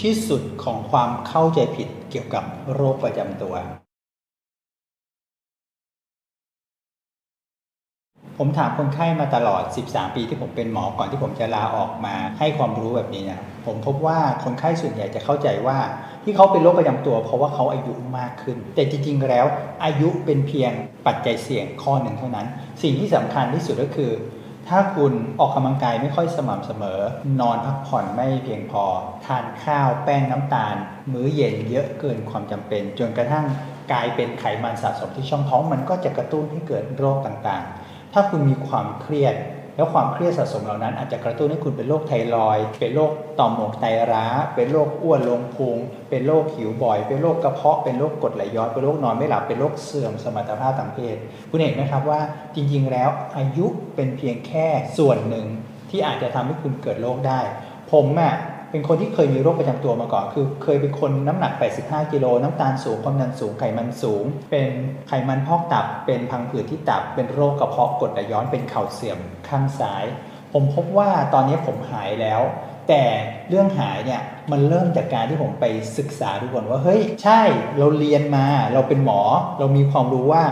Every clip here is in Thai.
ที่สุดของความเข้าใจผิดเกี่ยวกับโรคประจำตัว ผมถามคนไข้มาตลอด 13 ปีที่ผมเป็นหมอก่อนที่ผมจะลาออกมาให้ความรู้แบบนี้เนะผมพบว่าคนไข้ส่วนใหญ่จะเข้าใจว่าที่เขาเป็นโรคประจำตัว เพราะว่าเขาอายุมากขึ้น แต่จริงๆแล้วอายุเป็นเพียงปัจจัยเสี่ยงข้อหนึ่งเท่านั้น สิ่งที่สำคัญที่สุดก็คือ ถ้าคุณออกกำลังกายไม่ค่อยสม่ำเสมอ นอนพักผ่อนไม่เพียงพอ ทานข้าวแป้งน้ำตาล มื้อเย็นเยอะเกินความจำเป็น จนกระทั่งกลายเป็นไขมันสะสมที่ช่องท้อง มันก็จะกระตุ้นให้เกิดโรคต่างๆ ถ้าคุณมีความเครียด แล้วความเครียดสะสมเหล่านั้นอาจจะกระตุ้นให้คุณเป็นโรคไทรอยด์เป็นโรคต่อมหมวกไตร้า เป็นโรคอ้วนลงพุงเป็นโรคหิวบ่อย เป็นโรคกระเพาะเป็นโรคกรดไหลย้อนเป็นโรคนอนไม่หลับเป็นโรคเสื่อมสมรรถภาพทางเพศคุณเห็นไหมครับว่าจริงๆ แล้วอายุเป็นเพียงแค่ส่วนหนึ่งที่อาจจะทำให้คุณเกิดโรคได้ ผมอะ เป็นคนที่เคยมีโรคประจำตัวมาก่อน คือเคยเป็นคนน้ำหนัก 85 กิโล น้ำตาลสูง ความดันสูง ไขมันสูง เป็นไขมันพอกตับ เป็นพังผืดที่ตับ เป็นโรคกระเพาะกดไหลย้อน เป็นเข่าเสื่อมข้างซ้าย ผมพบว่าตอนนี้ผมหายแล้ว แต่เรื่องหายเนี่ยมันเริ่มจากการที่ผมไปศึกษาดูก่อนว่าเฮ้ยใช่เราเรียนมา เราเป็นหมอ เรามีความรู้ว่า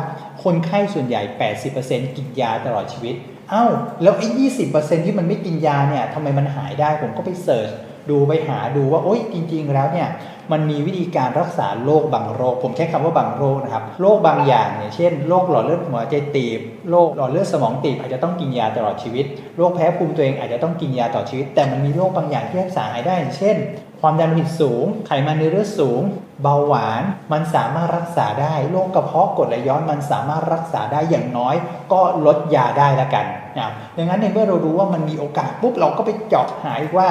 คนไข้ส่วนใหญ่ 80%กินยาตลอดชีวิต เอ้า แล้วไอ้20%ที่มันไม่กินยาเนี่ยทำไมมันหายได้ ผมก็ไปเสิร์ช ดูไปหาดูว่าโอ๊ยจริง ๆ แล้วเนี่ยมันมีวิธีการรักษาโรคบางโรค ผมใช้คำว่าบางโรคนะครับโรคบางอย่างเนี่ยเช่นโรคหลอดเลือดหัวใจตีบโรคหลอดเลือดสมองตีบอาจจะต้องกินยาตลอดชีวิตโรคแพ้ภูมิตัวเองอาจจะต้องกินยาตลอดชีวิต แต่มันมีโรคบางอย่างที่รักษาหายได้ เช่น ความดันโลหิตสูง ไขมันในเลือดสูง เบาหวาน มันสามารถรักษาได้โรคกระเพาะกรดไหลย้อนมันสามารถรักษาได้อย่างน้อย ก็ลดยาได้ละกันนะดังนั้นในเมื่อเรารู้ว่ามันมีโอกาสปุ๊บเราก็ไปเจาะหาอีกว่า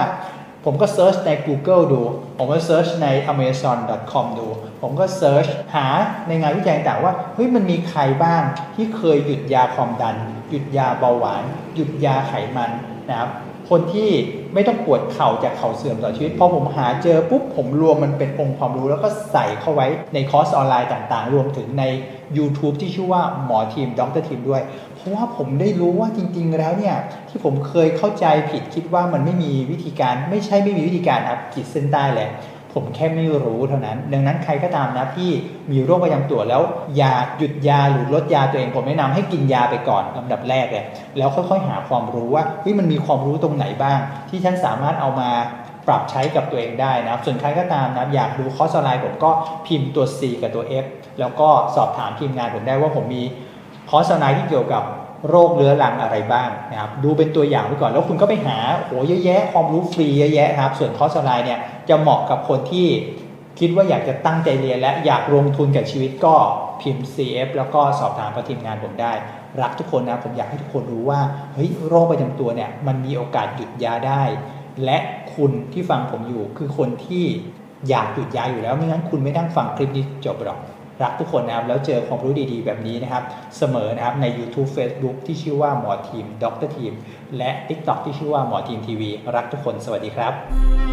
ผมก็เซิร์ชใน Google ดู ผมก็เซิร์ชใน amazon.com ดู ผมก็เซิร์ชหาในงานวิจัยต่างว่าเฮ้ยมันมีใครบ้างที่เคยหยุดยาความดัน หยุดยาเบาหวาน หยุดยาไขมันนะครับ คนที่ไม่ต้องปวดเข่าจากเข่าเสื่อมต่อชีวิตพอผมหาเจอปุ๊บผมรวมมันเป็นองค์ความรู้แล้วก็ใส่เข้าไว้ในคอร์สออนไลน์ต่างๆ รวมถึงใน YouTube ที่ชื่อว่าหมอทีมด็อกเตอร์ทีมด้วย เพราะว่าผมได้รู้ว่าจริงๆแล้วเนี่ยที่ผมเคยเข้าใจผิดคิดว่ามันไม่มีวิธีการไม่ใช่ไม่มีวิธีการครับขีดเส้นใต้แหละ ผมแค่ไม่รู้เท่านั้น ดังนั้นใครก็ตามนะที่มีโรคประจำตัวแล้วอยากหยุดยาหรือลดยาตัวเองผมแนะนำให้กินยาไปก่อนลำดับแรกเลยแล้วค่อยๆหาความรู้ว่าเฮ้ยมันมีความรู้ตรงไหนบ้าง ที่ฉันสามารถเอามาปรับใช้กับตัวเองได้นะครับ ส่วนใครก็ตามนะอยากดูคอร์สออนไลน์ผมก็พิมพ์ตัว C กับตัว F แล้วก็สอบถามทีมงานผมได้ว่าผมมีคอร์สออนไลน์ที่เกี่ยวกับ โรคเรื้อรังอะไรบ้างนะครับดูเป็นตัวอย่างไว้ก่อน แล้วคุณก็ไปหาโอ้เยอะแยะความรู้ฟรีเยอะแยะครับส่วนคอร์สออนไลน์เนี่ยจะเหมาะกับคนที่คิดว่าอยากจะตั้งใจเรียนและอยากลงทุนกับชีวิตก็พิมพ์ CF แล้วก็สอบถามกับทีมงานผมได้ รักทุกคนนะผมอยากให้ทุกคนรู้ว่าเฮ้ยโรคประจำตัวเนี่ยมันมีโอกาสหยุดยาได้ และคุณที่ฟังผมอยู่คือคนที่อยากหยุดยาอยู่แล้วไม่งั้นคุณไม่นั่งฟังคลิปนี้จบหรอก รักทุกคนนะครับ แล้วเจอความรู้ดีๆ แบบนี้นะครับ เสมอนะครับใน YouTube Facebook ที่ชื่อว่าหมอทีมด็อกเตอร์ทีมและ TikTok ที่ชื่อว่าหมอทีมทีวีรักทุกคนสวัสดีครับ